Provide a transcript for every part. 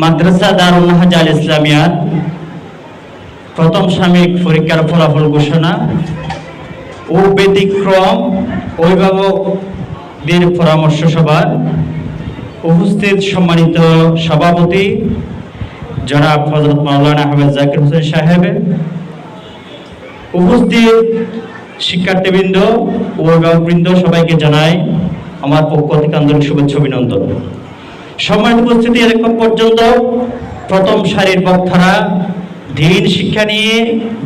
মাদ্রাসা দারুল নাহাজ ইসলামিয়ার প্রথম সাময়িক পরীক্ষার ফলাফল ঘোষণা ও ব্যতিক্রম অভিভাবকদের পরামর্শ সভা উপস্থিত সম্মানিত সভাপতি জনাব হজরত মাওলানা আহমেদ জাকির হোসেন সাহেব উপস্থিত শিক্ষার্থীবৃন্দ অভিভাবকবৃন্দ সবাইকে জানাই আমার পক্ষ থেকে আন্তরিক শুভেচ্ছা অভিনন্দন। সম্মানিত উপস্থিতি এরকম পর্যন্ত প্রথম সারির বক্তারা দিন শিক্ষা নিয়ে,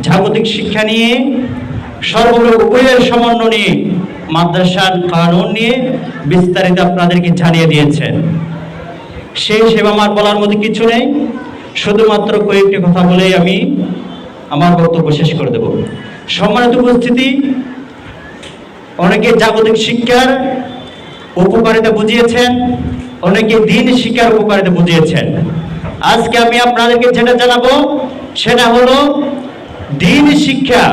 জাগতিক শিক্ষা নিয়ে, সর্বগুলো উভয়ের সমন্বয় নিয়ে, মাদ্রাসার কানুন নিয়ে বিস্তারিত আপনাদেরকে জানিয়ে দিয়েছেন। সেই সেবা আমার বলার মধ্যে কিছু নেই, শুধুমাত্র কয়েকটি কথা বলেই আমি আমার বক্তব্য শেষ করে দেব। সম্মানিত উপস্থিতি, অনেকে জাগতিক শিক্ষার উপকারিতা বুঝিয়েছেন, অনেকে দিন শিক্ষার উপকারিতা বুঝিয়েছেন। আজকে আমি আপনাদেরকে যেটা জানাব, সেটা হলো দিন শিক্ষা।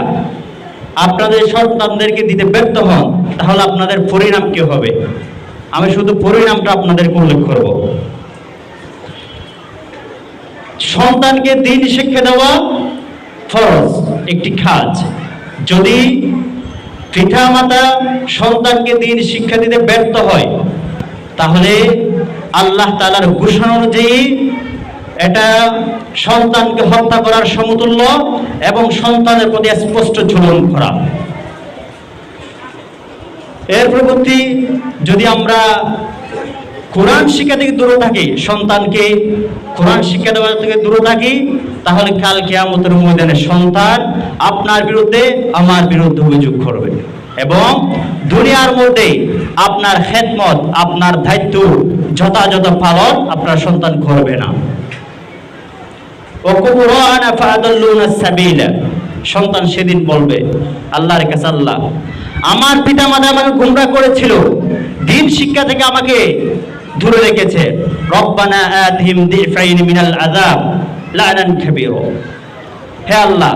আপনাদের সন্তানদেরকে দিতে ব্যর্থ হন, তাহলে আপনাদের পরিণাম কি হবে? আমি শুধু পরিণামটা আপনাদেরকে উল্লেখ করব। সন্তানকে দিন শিক্ষা দেওয়া ফরজ, একটি কাজ যদি পিতা মাতা সন্তানকে দিন শিক্ষা দিতে ব্যর্থ হয়, তাহলে আল্লাহ তালার ঘোষণা অনুযায়ী এটা সন্তানকে হত্যা করার সমতুল্য এবং সন্তানের প্রতি স্পষ্ট ঝুলন করা। এর প্রতি যদি আমরা কোরআন শিক্ষা থেকে দূরে থাকি, সন্তানকে কোরআন শিক্ষা দেওয়া থেকে দূরে থাকি তাহলে কাল কেয়ামতের ময়দানে সন্তান আপনার বিরুদ্ধে, আমার বিরুদ্ধে অভিযোগ করবে। এবং দুনিয়ার মধ্যে আপনার খেদমত, আপনার দায়িত্ব যথাযথ পালন আপনার সন্তান করবে না। সন্তান সেদিন বলবে, আল্লাহর কাছে আল্লাহ, আমার পিতা মাতা আমাকে গুমরা করেছিল, দিন শিক্ষা থেকে আমাকে দূরে রেখেছে। রব্বানা আতিহিম দিফাইন মিনাল লানান কাবীরা হে আল্লাহ,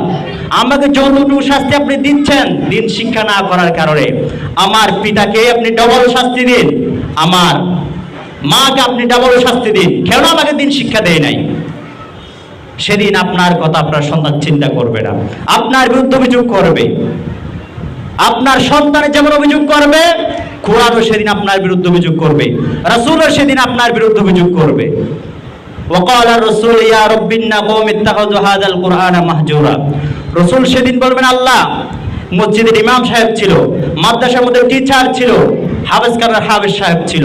আমাকে যতটুকু শাস্তি আপনি দিচ্ছেন, দিন শিক্ষা না করার কারণে আমার পিতাকে আপনি ডবল শাস্তি দিন, আমার মাকে আপনি ডবল শাস্তি দিন। কেন আমাকে দিন শিক্ষা দেয় নাই। সেদিন আপনার কথা আপনার সন্তান চিন্তা করবে না। আপনার বিরুদ্ধে অভিযোগ করবে। আপনার সন্তানের যেমন অভিযোগ করবে, কোরআনও সেদিন আপনার বিরুদ্ধে অভিযোগ করবে। রাসূলও সেদিন আপনার বিরুদ্ধে অভিযোগ করবে। ওকাল রসুল ইয়া রব্বিন্না কৌম ইত্তাকাজু হাদাল কুরআন মাহজুরা রসুল সেদিন বলবেন, আল্লাহ, মসজিদের ইমাম সাহেব ছিল, মাদ্রাসার মধ্যে টিচার ছিল হাবেজকারের হাবেজ সাহেব ছিল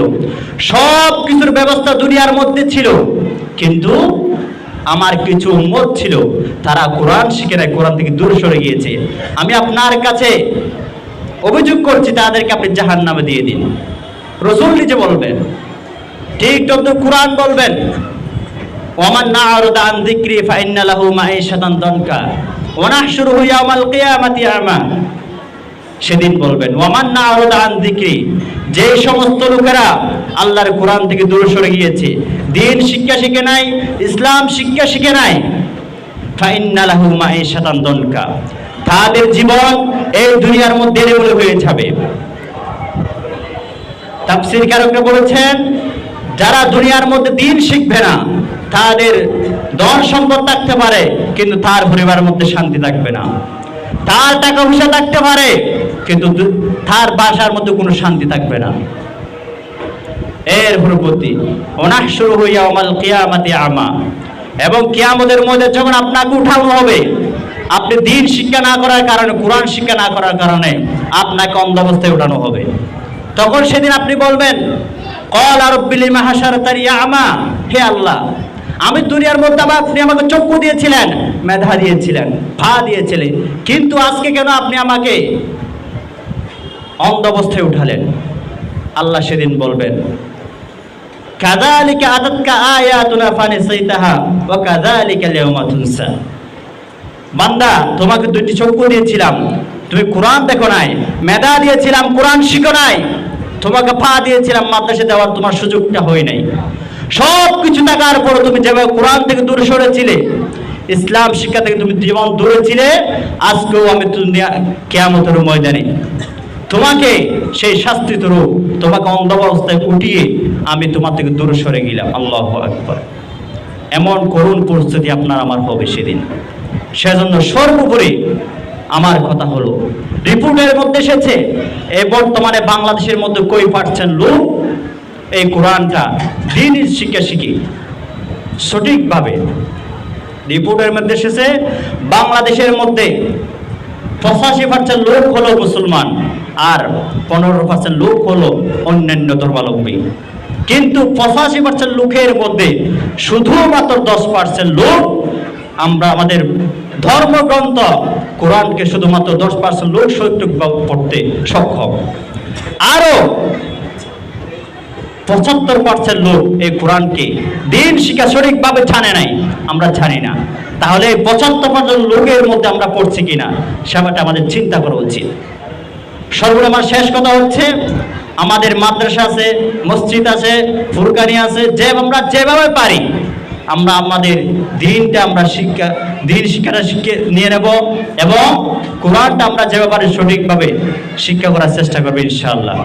সব কিছুর ব্যবস্থা দুনিয়ার মধ্যে ছিল, কিন্তু আমার কিছু উন্মত ছিল, তারা কোরআন শিখে নেয় কোরআন থেকে দূর সরে গিয়েছে। আমি আপনার কাছে অভিযোগ করছি, তাদেরকে আপনি জাহান নামে দিয়ে দিন। রসুল নিজে বলবেন, ঠিক তত কোরআন বলবেন ওমান না যিকরি ফাইন্না লাহু মাঈশাতান দনকা। নাহশুরুহু ইয়াওমাল কিয়ামাতি আমা সেদিন বলবেন ওয়ামান না আরদা আন যিকরি যে সমস্ত লোকেরা আল্লাহর কোরআন থেকে দূরে সরে গিয়েছে, দিন শিক্ষা শিখে নাই, ইসলাম শিক্ষা শিখে নাই মাঈশাতান দনকা। তাদের জীবন এই দুনিয়ার মধ্যে এলোমেলো হয়ে যাবে। তাফসীর কারকরা বলেছেন, যারা দুনিয়ার মধ্যে দিন শিখবে না তাদের ধন সম্পদ থাকতে পারে, কিন্তু তার পরিবারের মধ্যে শান্তি থাকবে না। তার টাকা পয়সা থাকতে পারে, কিন্তু তার বাসার মধ্যে কোনো শান্তি থাকবে না। এর পরবর্তী অনাহ শুরু হইয়া অমাল কিয়ামাতি আমা। এবং কিয়ামতের মধ্যে যখন আপনাকে উঠানো হবে, আপনি দিন শিক্ষা না করার কারণে, কোরআন শিক্ষা না করার কারণে আপনাকে অন্ধ অবস্থায় উঠানো হবে। তখন সেদিন আপনি বলবেন, কল আরব্বিলি মাহাসার তারিয়া আমা হে আল্লাহ আমি দুনিয়ার মধ্যে আমার আপনি আমাকে চক্ষু দিয়েছিলেন, মেধা দিয়েছিলেন, ভা দিয়েছিলেন। কিন্তু আজকে কেন আপনি আমাকে অন্ধ অবস্থায় উঠালেন? আল্লাহ সেদিন বলবেন, কাযালিকা আতাতকা আয়াতুনা ফানিসাইতাহা ওয়া কাযালিকা আল-ইয়াওমা তুনসা। বান্দা, তোমাকে দুইটি চক্ষু দিয়েছিলাম। তুমি কোরআন দেখো নাই, মেধা দিয়েছিলাম, কোরআন শিখো নাই। তোমাকে পা দিয়েছিলাম, মাদ্রাসা দেওয়ার তোমার সুযোগটা হয় নাই। সব কিছু থাকার পর তুমি যেভাবে কোরআন থেকে দূরে সরেছিলে, ইসলাম শিক্ষা থেকে তুমি যেমন দূরে ছিলে, আজকেও আমি কেয়ামতের ময়দানে। তোমাকে সেই শাস্তি রূপ, তোমাকে অন্ধ অবস্থায় উঠিয়ে আমি তোমার থেকে দূরে সরে গেলাম। আল্লাহ আকবর। এমন করুণ পরিস্থিতি আপনার আমার হবে সেদিন। সেজন্য সর্বোপরি আমার কথা হলো, রিপোর্টের মধ্যে এসেছে এই বর্তমানে বাংলাদেশের মধ্যে কই পাচ্ছেন লোক? কোরআনটা দিন শিক্ষা শিখি। সঠিকভাবে। রিপোর্টের মধ্যে এসেছে, বাংলাদেশের মধ্যে পঁচাশি পার্সেন্ট লোক হলো মুসলমান আর পনেরো পার্সেন্ট লোক হলো অন্যান্য ধর্মাবলম্বী। কিন্তু পঁচাশি পার্সেন্ট লোকের মধ্যে শুধুমাত্র দশ পার্সেন্ট লোক আমরা আমাদের ধর্মগ্রন্থ কোরআনকে শুধুমাত্র দশ পার্সেন্ট লোক সৈত্যক পড়তে সক্ষম। আরও পঁচাত্তর পার্সেন্ট লোক এই কোরআনকে দিন শিক্ষা সঠিকভাবে ছানে নাই, আমরা ছানি না। তাহলে পঁচাত্তর পার্সেন্ট লোকের মধ্যে আমরা পড়ছি কিনা, সেটা আমাদের চিন্তা করা উচিত। সর্বদা আমার শেষ কথা হচ্ছে, আমাদের মাদ্রাসা আছে, মসজিদ আছে, ফুরকানি আছে, যে আমরা যেভাবে পারি, আমরা আমাদের দিনটা আমরা শিক্ষা, দিন শিক্ষাটা শিখে নিয়ে নেব এবং কোরআনটা আমরা যেভাবে সঠিকভাবে শিক্ষা করার চেষ্টা করব ইনশাআল্লাহ।